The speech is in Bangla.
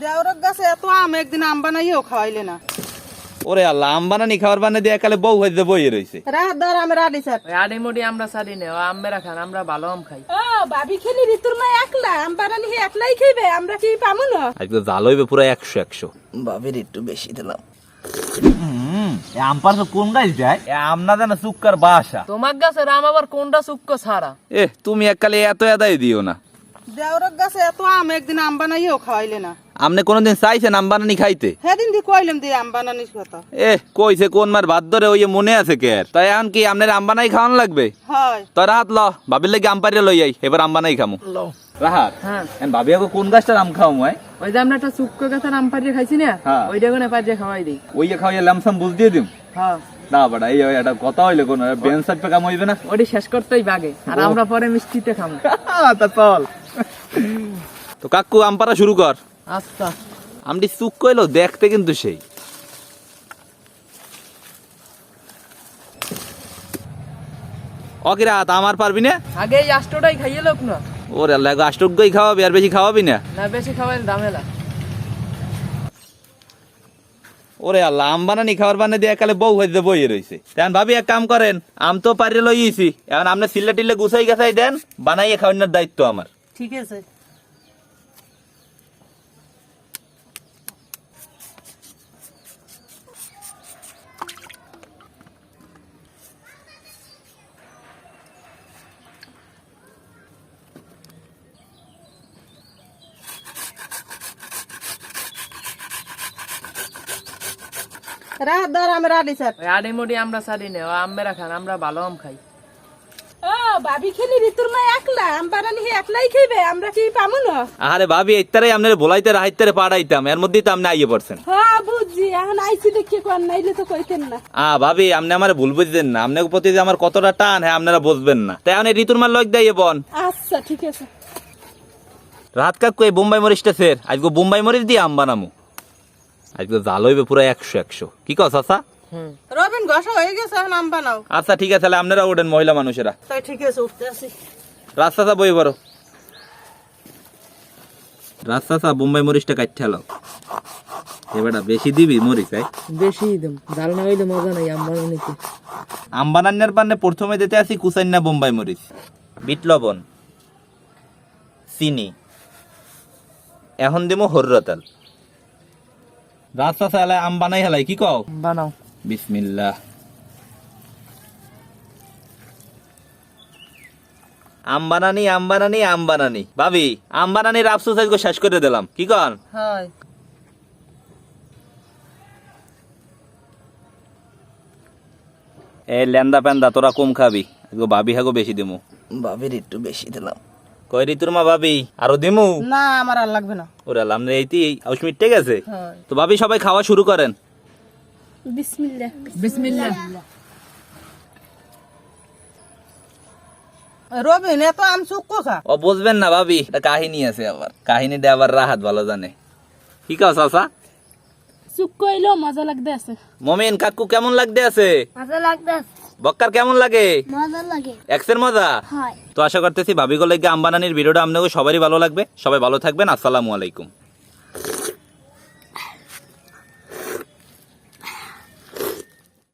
দেওরের গাছে এত আম একদিন আম বানাইও খাওয়াইলে না। ওরে আল্লাহ আম বানানি খাবার বানা দিয়ে একালে বউ হইতে বইয়ে রয়েছে রাত ধর আমি রাডি স্যার। মুড়ি আমরা সারি নে আমেরা খান আমরা ভালো আম খাই। ও ভাবি খেলি ঋতুর মা একলা আম বানানি হে একলাই খাইবে আমরা কি পামু না? আজকে জাল হইবে পুরো একশো একশো। বাবির একটু বেশি দিলাম। আম পার কোন গাছ যায় আম না জানা বাসা। তোমার গাছের আম আবার কোনটা শুক্ক ছাড়া? এ তুমি এককালে এত এদাই দিও না। দেওরের গাছে এত আম একদিন আম বানাইও খাওয়াইলে না। আপনি কোনোদিন চাইছেন আম বানানি খাইতে? সেদিন দি কইলাম দি আম বানানিস কথা। এ কইছে কোন মার ভাত ধরে ওই মনে আছে কে আর? তাই এখন কি আপনার আম বানাই খাওয়ান লাগবে? হয়। তোর হাত ল ভাবির লাগে আম পারিয়ে লই আই এবার আম বানাই খামু রাহাত হ্যাঁ। ভাবি আগে কোন গাছটার আম খাওয়াম হয় ওই যে আমরা একটা শুক্ক গাছের আম পাড়িয়ে খাইছি না হ্যাঁ। ওইটা কোনে পাড়িয়ে খাওয়াই দিই। ওই যে খাওয়াই ল্যামসাম বুঝ দিয়ে দিম? হ্যাঁ। না বাড়া এই একটা কথা হইলে কোন বেঞ্চ সাইড কাম হইবে না? ওটি শেষ করতেই বাগে আর আমরা পরে মিষ্টিতে খাব তা চল। তো কাকু আম পারা শুরু কর। আচ্ছা। আমটি চুক কইলো দেখতে কিন্তু সেই। অকিরাত আমার পারবি না? আগে এই আষ্টটাই খাইয়ে লোক না। ওরে আল্লাহ আষ্টজ্ঞই খাওয়াবি আর বেশি খাওয়াবি না? না বেশি খাওয়াই দামেলা। ওরে আল্লাহ আম বানানি খাবার বানা দিয়ে একালে বউ হইতে বইয়ে রয়েছে তেমন ভাবি এক কাম করেন আম তো পারিয়ে লইছি এখন আপনি সিল্লে টিল্লে গুছাই গাছাই দেন বানাইয়ে খাওয়ানোর দায়িত্ব আমার। ঠিক আছে। রাত ধর আমি স্যার। আড়ি মুড়ি আমরা সারি নে ও আমেরা খান আমরা ভালো আম খাই। ও ভাবি খেলি ঋতুর মা একলা আম একলাই খাইবে আমরা কি পামু না? আরে ভাবি একটারে আপনার বলাইতে রাহাইতে পাড়াইতাম এর মধ্যেই তো আপনি আইয়ে পড়ছেন। হ্যাঁ বুঝছি এখন আইসি দেখি কোন নাইলে তো কইতেন না। আ ভাবি আপনি আমার ভুল বুঝছেন না আপনার প্রতি যে আমার কতটা টান হ্যাঁ আপনারা বুঝবেন না। তাই আপনি ঋতুর মার লগ দেয় বোন। আচ্ছা ঠিক আছে। রাত কাকু এই বোম্বাই মরিচটা ফের আজকে বোম্বাই মরিচ দিয়ে আম বানামু। আজকে জাল হইবে পুরো একশো একশো। কি কস আচ্ছা? রবিন ঘষা হয়ে গেছে এখন আম বানাও। আচ্ছা ঠিক আছে তাহলে আপনারা ওঠেন মহিলা মানুষেরা। তাই ঠিক আছে উঠতে আসি। রাস্তা বই বড় রাস্তা চা বোম্বাই মরিচটা কাটতে হলো এবারটা বেশি দিবি মরিচ তাই বেশি দিম ডাল না হইলে মজা নাই আম বানানিতে আম বানান্নার পান্নে প্রথমে দিতে আসি কুসাইন্না বোম্বাই মরিচ। বিট লবণ চিনি। এখন দিমু হররতাল। রাস্তা চালায় আম বানাই হেলাই কি কও বানাও বিসমিল্লাহ আম বানানি আম বানানি আম বানানি ভাবি আম বানানির আফসোস আজকে শেষ করে দিলাম কি কন হয় এ লেন্দা পেন্দা তোরা কম খাবি ভাবি হাগো বেশি দিমু বাবির একটু বেশি দিলাম কয় ঋতুর মা ভাবি? আরও দিমু? না আমার আর লাগবে না। ওরে আল্লাহ আমরা এইটি আউশ মিটে গেছে? তো ভাবি সবাই খাওয়া শুরু করেন। বিসমিল্লাহ। বিসমিল্লাহ। রবিন এত আম চুক্কো খা ও বুঝবেন না ভাবি এটা কাহিনী আছে আবার। কাহিনীটা আবার রাহাত ভালো জানে। কি কাও চাচা? চুপ কইলেও মজা লাগতে আছে। মমিন কাকু কেমন লাগতে আছে? মজা লাগতে বক্কার কেমন লাগে? এক্সের মজা? তো আশা করতেছি ভাবি গো আম্বানানির ভিডিওটা আপনাকে সবারই ভালো লাগবে। সবাই ভালো থাকবেন। আসসালামু আলাইকুম।